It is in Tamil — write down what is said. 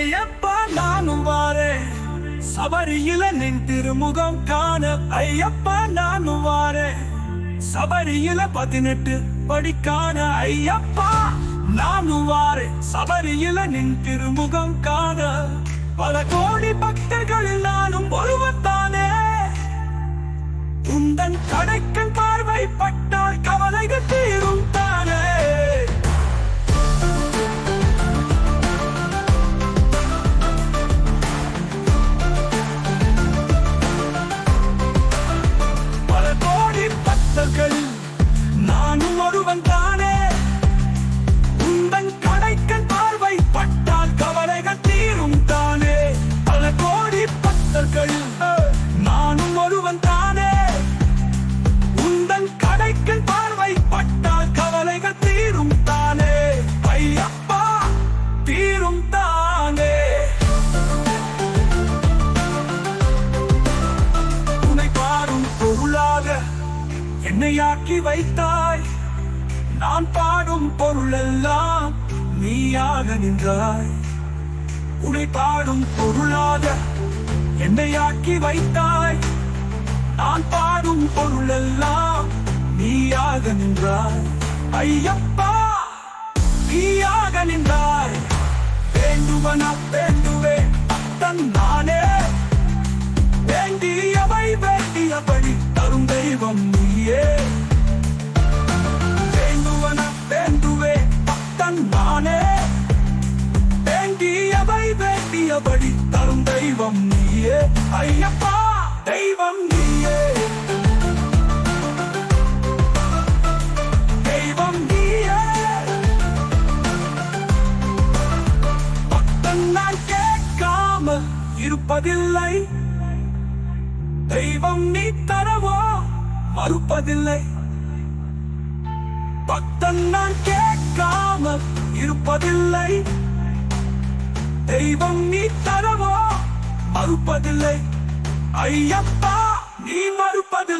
ஐயப்பா நானும் வாரேன். சபரியில நின் திருமுகம் காண. ஐயப்பா நானும் வாரேன். சபரியில பதினெட்டு படிக்கான ஐயப்பா நானும் வாரேன். சபரியில நின் திருமுகம் காண. பல கோடி பக்தர்களில் நானும் ஒருவத்தான் உந்தன் பார்வை பட்டால் கவலைகள் தீரும் தானே? ஐயப்பா தீரும் தானே? உன்னை பாடும் பொருளாக என்னையாக்கி வைத்தாய். நான் பாடும் பொருளெல்லாம் நீயாக நின்றாய். உன்னை பாடும் பொருளாக என்னையாக்கி வைத்தாய். நான் பாடும் பொருளெல்லாம் நீயாக நின்றாய். ஐயப்பா நீயாக நின்றாய். வேண்டுவன வேண்டுவேன் அத்தன் நானே. வேண்டியவை வேண்டியபடி தரும் தெய்வம் நீயே. வேண்டுவன வேண்டுவே பக்தன் நானே. வேண்டியவை வேண்டியபடி தரும் தெய்வம் நீயே. ஐயப்பா தெய்வம் நீ இருப்பதில்லை. தெய்வம் நீ தரவோ? மறுப்பதில்லை. பக்தன் நான் கேட்காமல் இருப்பதில்லை. தெய்வம் நீ தரவோ? மறுப்பதில்லை. ஐயப்பா நீ மறுப்பதில்லை.